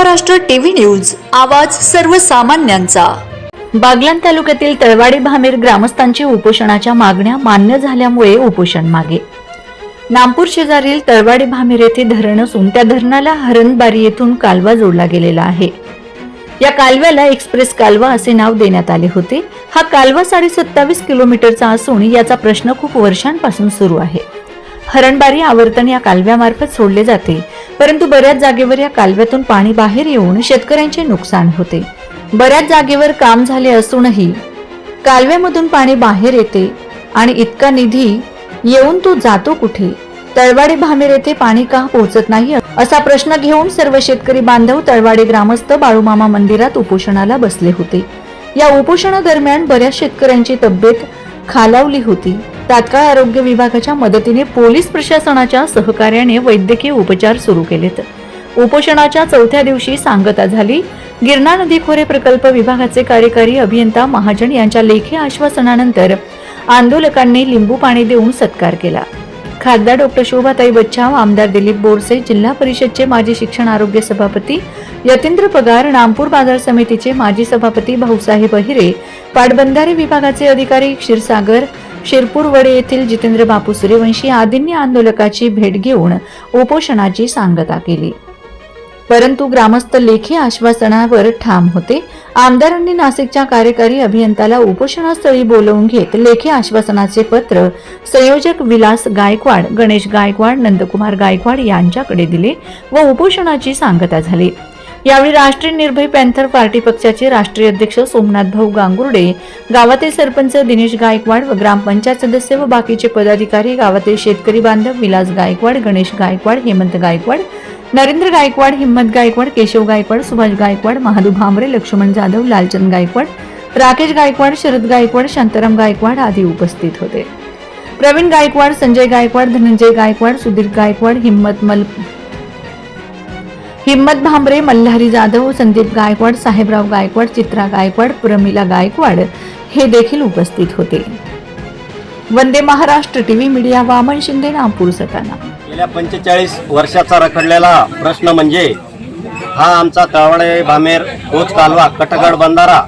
Maharashtra TV news आवाज सर्वसामान्यांचा. बागलाण तालुक्यातील तळवाडी भामेर ग्रामस्थांची उपोषणाच्या मागण्या मान्य झाल्यामुळे उपोषण मागे. नामपूर शेजारील तळवाडी भामेर येथे धरण असून त्या धरणाला हरणबारी येथून कालवा जोडला गेलेला आहे. या कालव्याला एक्सप्रेस कालवा असे नाव देण्यात आले होते. हा कालवा साडे सत्तावीस किलोमीटरचा असून याचा प्रश्न खूप वर्षांपासून सुरू आहे. हरणबारी आवर्तन या कालव्यामार्फत सोडले जाते. परंतु बऱ्याच जागेवर या कालव्यातून पाणी बाहेर येऊन शेतकऱ्यांचे नुकसान होते. बऱ्याच जागेवर काम झाले असूनही कालव्यामधून पाणी बाहेर येते आणि इतका निधी येऊन तो जातो कुठे? तळवाडी भामेर येथे पाणी का पोहोचत नाही? असा प्रश्न घेऊन सर्व शेतकरी बांधव तळवाडी ग्रामस्थ बाळूमामा मंदिरात उपोषणाला बसले होते. या उपोषणादरम्यान बऱ्याच शेतकऱ्यांची तब्येत खालावली होती. तात्काळ आरोग्य विभागाच्या मदतीने पोलीस प्रशासनाच्या सहकार्याने वैद्यकीय उपचार सुरू केलेत. उपोषणाच्या चौथ्या दिवशी सांगता झाली गिरणा नदी खोरे प्रकल्प विभागाचे कार्यकारी अभियंता महाजन यांच्या लेखी आश्वासनानंतर आंदोलकांनी लिंबू पाणी देऊन सत्कार केला. खासदार डॉक्टर शोभाताई बच्चाव आमदार दिलीप बोरसे जिल्हा परिषदचे माजी शिक्षण आरोग्य सभापती यतींद्र पगार नामपूर बाजार समितीचे माजी सभापती भाऊसाहेब अहिरे पाटबंधारे विभागाचे अधिकारी क्षीरसागर शिरपूरवडे येथील जितेंद्र बापू सूर्यवंशी आदींनी आंदोलकाची भेट घेऊन उपोषणाची सांगता केली. परंतु ग्रामस्थ लेखी आश्वासनावर ठाम होते. आमदारांनी नाशिकच्या कार्यकारी अभियंत्याला उपोषणास्थळी बोलवून घेत लेखी आश्वासनाचे पत्र संयोजक विलास गायकवाड गणेश गायकवाड नंदकुमार गायकवाड यांच्याकडे दिले व उपोषणाची सांगता झाली. यावेळी राष्ट्रीय निर्भय पॅन्थर पार्टी पक्षाचे राष्ट्रीय अध्यक्ष सोमनाथ भाऊ गांगुर्डे गावातील सरपंच दिनेश गायकवाड व ग्रामपंचायत सदस्य व बाकीचे पदाधिकारी गावातील शेतकरी बांधव विलास गायकवाड गणेश गायकवाड हेमंत गायकवाड नरेंद्र गायकवाड हिम्मत गायकवाड केशव गायकवाड सुभाष गायकवाड महादू भांबरे लक्ष्मण जाधव लालचंद गायकवाड राकेश गायकवाड शरद गायकवाड शांताराम गायकवाड आदी उपस्थित होते. प्रवीण गायकवाड संजय गायकवाड धनंजय गायकवाड सुधीर गायकवाड हिम्मत मल हिम्मत भांबरे मल्हारी जाधव संदीप गायकवाड साहेबराव गायकवाड चित्रा गायकवाड प्रमिला गायकवाड हे देखील उपस्थित होते. वंदे महाराष्ट्र टीव्ही मीडिया वामन शिंदे नागपूर सटाणा गेल्या पंचेचाळीस वर्षाचा रखडलेला प्रश्न म्हणजे हा आमचा तळवाडे भामेर पोच कालवा कटगड बंधारा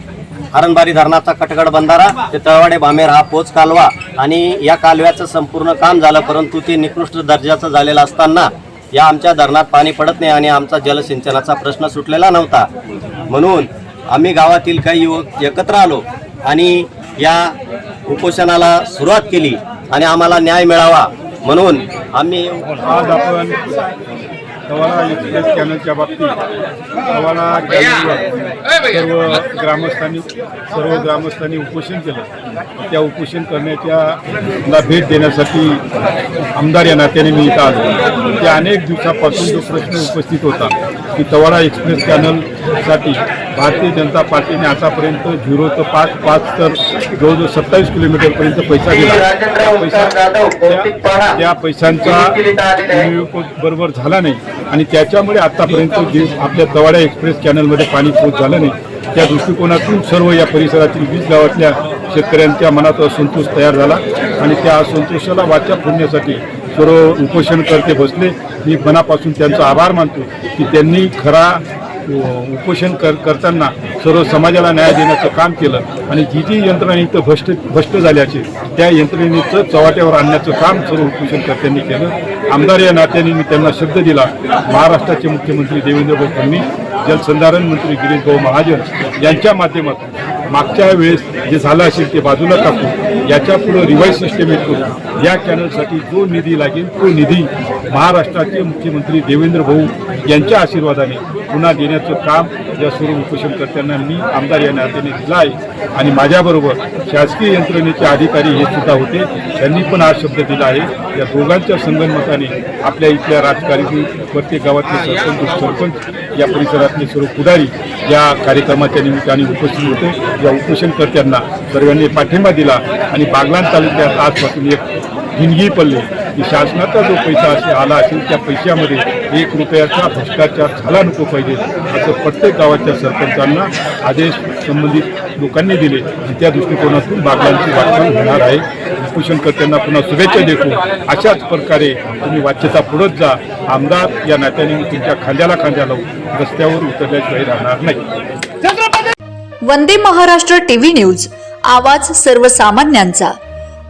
हरणबारी धरणाचा कटगड बंधारा ते तळवाडे भामेर हा पोच कालवा आणि या कालव्याचं संपूर्ण काम झालं परंतु ते निकृष्ट दर्जाचं झालेलं असताना या आमच्या धरणात पाणी पडत नाही आणि आमचा जलसिंचनाचा प्रश्न सुटलेला नव्हता. म्हणून आम्ही गावातील काही युवक एकत्र आलो आणि या उपोषणाला सुरुवात केली आणि आम्हाला न्याय मिळावा म्हणून आम्ही आज आपण तवाला एक्सप्रेस कॅनलच्या बाबतीत तवाला कॅनलवर सर्व ग्रामस्थांनी सर्व ग्रामस्थांनी उपोषण केलं. त्या उपोषण करण्याच्या ला भेट देण्यासाठी आमदार या नात्याने मी इथं आलो. त्या अनेक दिवसापासून जो प्रश्न उपस्थित होता की तवाडा एक्सप्रेस कॅनलसाठी भारतीय जनता पार्टीने आतापर्यंत झिरो ते पाच पाच तर जवळजवळ सत्तावीस किलोमीटरपर्यंत पैसा दिला. त्या पैसा त्या- पैशांचा बरोबर झाला नाही. आणि त्याच्यामुळे आतापर्यंत जे आपल्या तवाड्या एक्सप्रेस कॅनलमध्ये पाणी पोच झालं नाही. त्या दृष्टिकोनातून सर्व या परिसरातील वीस गावातल्या शेतकऱ्यांच्या मनात असंतोष तयार झाला. आणि त्या असंतोषाला वाचा फोडण्यासाठी सर्व उपोषणकर्ते बसले. मी मनापासून त्यांचा आभार मानतो की त्यांनी खरा उपोषण कर करताना सर्व समाजाला न्याय देण्याचं काम केलं. आणि जी जी यंत्रणा इथं भ्रष्ट भ्रष्ट झाल्याचे त्या यंत्रणेचं चव्हाट्यावर आणण्याचं काम सर्व उपोषणकर्त्यांनी केलं. आमदार या नात्याने मी त्यांना शब्द दिला. महाराष्ट्राचे मुख्यमंत्री देवेंद्र फडणवीस जलसंधारण मंत्री गिरीश भाऊ महाजन यांच्या माध्यमातून मागच्या वेळेस जे झालं असेल ते बाजूला टाकू याच्यापुढे रिवाईज सिस्टम येतो या चॅनलसाठी जो निधी लागेल तो निधी महाराष्ट्राचे मुख्यमंत्री देवेंद्र भाऊ यांच्या आशीर्वादाने पुन्हा देण्याचं काम या सर्व उपोषणकर्त्यांना मी आमदार या नात्याने दिला आहे आणि माझ्याबरोबर शासकीय यंत्रणेचे अधिकारी हे सुद्धा होते. त्यांनी पण हा शब्द दिला आहे. या दोघांच्या संगणमताने आपल्या इथल्या राजकारणी प्रत्येक गावातले सरपंच सरपंच या परिसरातले सर्व पुढारी या कार्यक्रमाच्या निमित्ताने उपस्थित होते. या उपोषणकर्त्यांना सर्वांनी पाठिंबा दिला. आणि बागलाण तालुक्यात आजपासून एक हिंगी पडले. की शासनाचा जो पैसा असे आला असेल त्या पैशामध्ये एक रुपयाचा भ्रष्टाचार झाला नको पाहिजे असं प्रत्येक गावाच्या सरपंचांना आदेश संबंधित लोकांनी दिले. आणि त्या दृष्टिकोनातून बागलांची वाटचाल होणार आहे. उपोषणकर्त्यांना पुन्हा शुभेच्छा देतो. अशाच प्रकारे तुम्ही वाच्यता पुढत जा. आमदार या नात्याने मी तुमच्या खांद्याला खांद्या लावून रस्त्यावर उतरल्याशिवाय राहणार नाही. Vande Maharashtra TV news. आवाज सर्वसामान्यांचा.